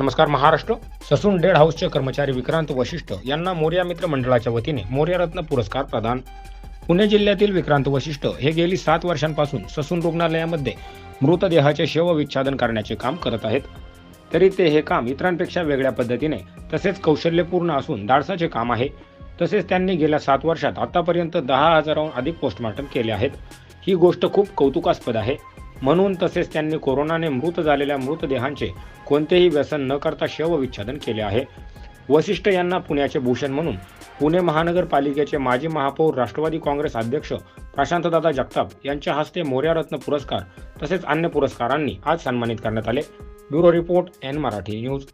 नमस्कार Maharashtra. Sassoon dead हाऊसचे कर्मचारी विक्रांत वशिष्ठ यांना मोर्या मित्र मंडळाच्या वतीने मोर्यारत्न पुरस्कार प्रदान. पुणे जिल्ह्यातील विक्रांत वशिष्ठ हे गेली सात वर्षांपासून ससून रुग्णालयामध्ये मृतदेहाचे शवविच्छादन करण्याचे काम करत आहेत. तरी ते हे काम इतरांपेक्षा वेगळ्या पद्धतीने तसेच कौशल्यपूर्ण असून धाडसाचे काम आहे. तसेच त्यांनी गेल्या सात वर्षात आतापर्यंत दहा हजाराहून अधिक पोस्टमार्टम केले आहेत. ही गोष्ट खूप कौतुकास्पद आहे. म्हणून तसेच त्यांनी कोरोनाने मृत झालेल्या मृतदेहांचे कोणतेही व्यसन न करता शवविच्छेदन केले आहे. वशिष्ठ यांना पुण्याचे भूषण म्हणून पुणे महानगरपालिकेचे माजी महापौर राष्ट्रवादी काँग्रेस अध्यक्ष प्रशांतदादा जगताप यांच्या हस्ते मोर्यारत्न पुरस्कार तसेच अन्य पुरस्कारांनी आज सन्मानित करण्यात आले. Bureau report N Marathi news.